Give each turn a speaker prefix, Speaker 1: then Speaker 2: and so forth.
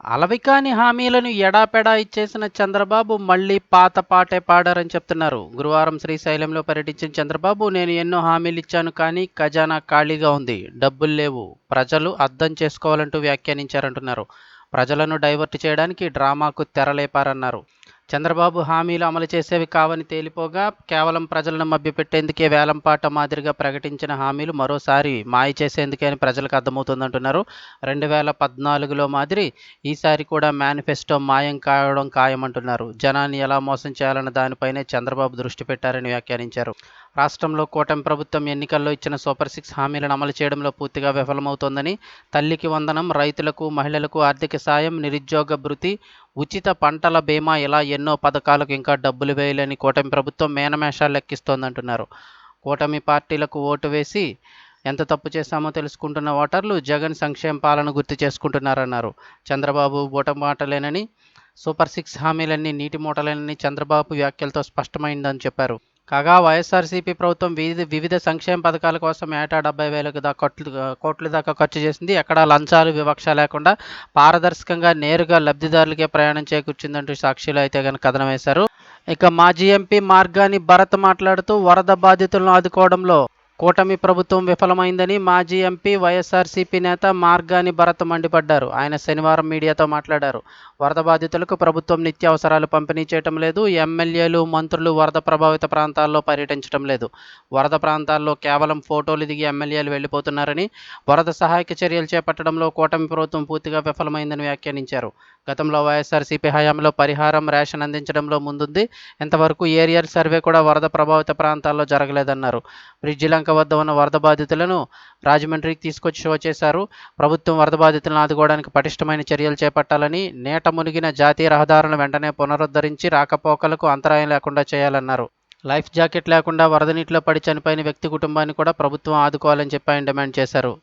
Speaker 1: అలవికాని హామీలను ఎడాపెడా ఇచ్చేసిన చంద్రబాబు మళ్ళీ పాత పాటే పాడారని చెప్తున్నారు. గురువారం శ్రీశైలంలో పర్యటించిన చంద్రబాబు నేను ఎన్నో హామీలు ఇచ్చాను కానీ ఖజానా ఖాళీగా ఉంది. డబ్బులు లేవు. ప్రజలు అర్థం చేసుకోవాలంటూ వ్యాఖ్యానించారంటున్నారు. ప్రజలను డైవర్ట్ చేయడానికి డ్రామాకు తెరలేపారన్నారు. చంద్రబాబు హామీలు అమలు చేసేవి కావని తేలిపోగా కేవలం ప్రజలను మభ్యపెట్టేందుకే వేలంపాట మాదిరిగా ప్రకటించిన హామీలు మరోసారి మాయ చేసేందుకే అని ప్రజలకు అర్థమవుతుందంటున్నారు. రెండు వేల పద్నాలుగులో మాదిరి ఈసారి కూడా మేనిఫెస్టో మాయం కావడం ఖాయమంటున్నారు. జనాన్ని ఎలా మోసం చేయాలన్న దానిపైనే చంద్రబాబు దృష్టి పెట్టారని వ్యాఖ్యానించారు. రాష్ట్రంలో కూటమి ప్రభుత్వం ఎన్నికల్లో ఇచ్చిన సూపర్ సిక్స్ హామీలను అమలు చేయడంలో పూర్తిగా విఫలమవుతోందని తల్లికి వందనం రైతులకు మహిళలకు ఆర్థిక సాయం నిరుద్యోగ భృతి ఉచిత పంటల బీమా ఇలా ఎన్నో పథకాలకు ఇంకా డబ్బులు వేయాలని కూటమి ప్రభుత్వం మేనమేషాలు లెక్కిస్తోందంటున్నారు. కూటమి పార్టీలకు ఓటు వేసి ఎంత తప్పు చేశామో తెలుసుకుంటున్న ఓటర్లు జగన్ సంక్షేమ పాలన గుర్తు చేసుకుంటున్నారన్నారు. చంద్రబాబు బూటమాటలేనని సూపర్ సిక్స్ హామీలన్నీ నీటి మూటలేనని చంద్రబాబు వ్యాఖ్యలతో స్పష్టమైందని చెప్పారు. కాగా వైఎస్ఆర్సీపీ ప్రభుత్వం వివిధ వివిధ సంక్షేమ పథకాల కోసం ఏటా డెబ్బై వేలకు దా కోట్లు కోట్ల దాకా ఖర్చు చేసింది. ఎక్కడా లంచాలు వివక్ష లేకుండా పారదర్శకంగా నేరుగా లబ్ధిదారులకే ప్రయాణం చేకూర్చిందంటూ సాక్షులు అయితే కనుక కథనం వేశారు. ఇక మాజీ ఎంపీ మార్గాని భరత్ మాట్లాడుతూ వరద బాధితులను ఆదుకోవడంలో కూటమి ప్రభుత్వం విఫలమైందని మాజీ ఎంపీ వైఎస్ఆర్సీపీ నేత మార్గాని భరత్ మండిపడ్డారు. ఆయన శనివారం మీడియాతో మాట్లాడారు. వరద బాధితులకు ప్రభుత్వం నిత్యావసరాలు పంపిణీ చేయటం లేదు. ఎమ్మెల్యేలు మంత్రులు వరద ప్రభావిత ప్రాంతాల్లో పర్యటించడం లేదు. వరద ప్రాంతాల్లో కేవలం ఫోటోలు దిగి ఎమ్మెల్యేలు వెళ్ళిపోతున్నారని వరద సహాయక చర్యలు చేపట్టడంలో కూటమి ప్రభుత్వం పూర్తిగా విఫలమైందని వ్యాఖ్యానించారు. గతంలో వైఎస్ఆర్సీపీ హయాంలో పరిహారం రేషన్ అందించడంలో ముందుంది. ఇంతవరకు ఏరియల్ సర్వే కూడా వరద ప్రభావిత ప్రాంతాల్లో జరగలేదన్నారు. బ్రిడ్జి లంక వద్ద ఉన్న వరద బాధితులను రాజమండ్రికి తీసుకొచ్చి షో చేశారు. ప్రభుత్వం వరద బాధితులను ఆదుకోవడానికి పటిష్టమైన చర్యలు చేపట్టాలని నేట మునిగిన జాతీయ రహదారులను వెంటనే పునరుద్ధరించి రాకపోకలకు అంతరాయం లేకుండా చేయాలన్నారు. లైఫ్ జాకెట్ లేకుండా వరద నీటిలో పడి చనిపోయిన వ్యక్తి కుటుంబాన్ని కూడా ప్రభుత్వం ఆదుకోవాలని చెప్పి ఆయన డిమాండ్ చేశారు.